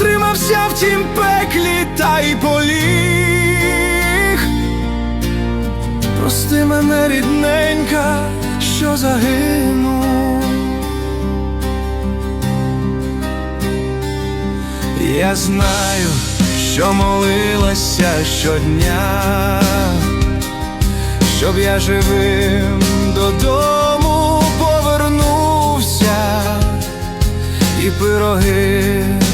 втримався в тім пеклі та й поліг. Прости мене, рідненька, що загинув. Я знаю, що молилася щодня щоб я живим додому повернувся, і пироги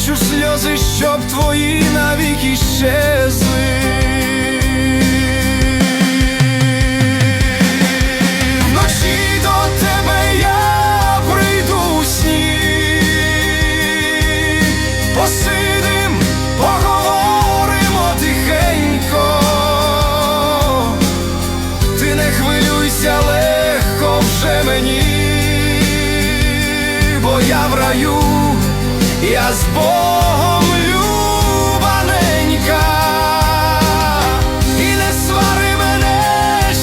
Хочу сльози, щоб твої навіки щезли. Вночі до тебе я прийду у сні. Посидим, поговоримо тихенько. Ти не хвилюйся, легко вже мені, бо я в раю, з Богом любаненька. І не свари мене,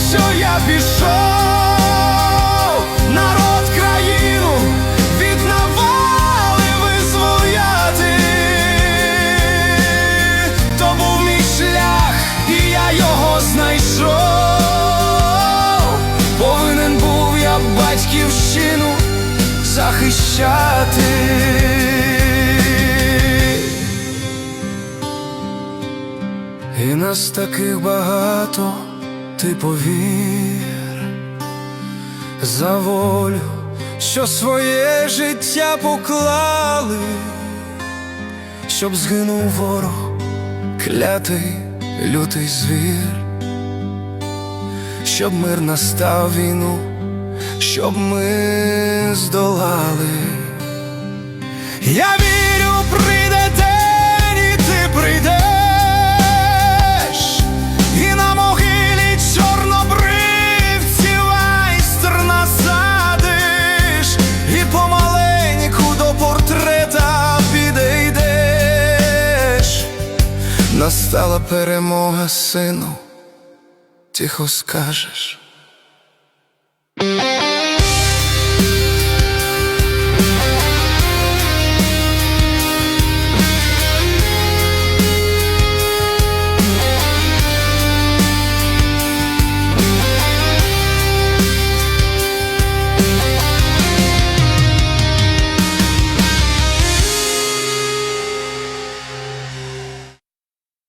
що я пішов, народ країну від навали визволяти. То був мій шлях, і я його знайшов. Повинен був я батьківщину захищати. І нас таких багато, ти повір, за волю, що своє життя поклали, щоб згинув ворог, клятий лютий звір, щоб мир настав війну, щоб ми здолали. Я Настала перемога, сину, тихо скажеш.